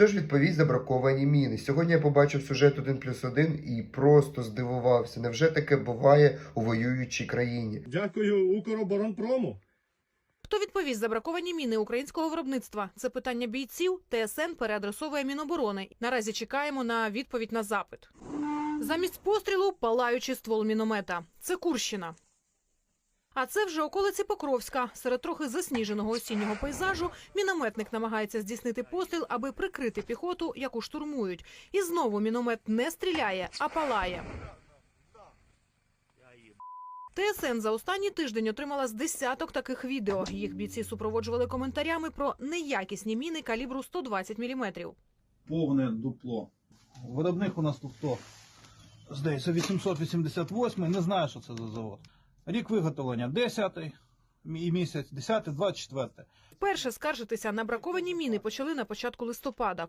Хто ж відповість за браковані міни? Сьогодні я побачив сюжет 1 плюс 1 і просто здивувався. Невже таке буває у воюючій країні? Дякую Укроборонпрому. Хто відповість за браковані міни українського виробництва? Це питання бійців. ТСН переадресовує Міноборони. Наразі чекаємо на відповідь на запит. Замість пострілу палаючий ствол міномета. Це Курщина. А це вже околиці Покровська. Серед трохи засніженого осіннього пейзажу мінометник намагається здійснити постріл, аби прикрити піхоту, яку штурмують. І знову міномет не стріляє, а палає. ТСН за останній тиждень отримала з десяток таких відео. Їх бійці супроводжували коментарями про неякісні міни калібру 120 мм. повне дупло. Виробник у нас тут хто? Здається, 888, не знаю, що це за завод. Рік виготовлення 10 і місяць, 10, 24. Перше скаржитися на браковані міни почали на початку листопада.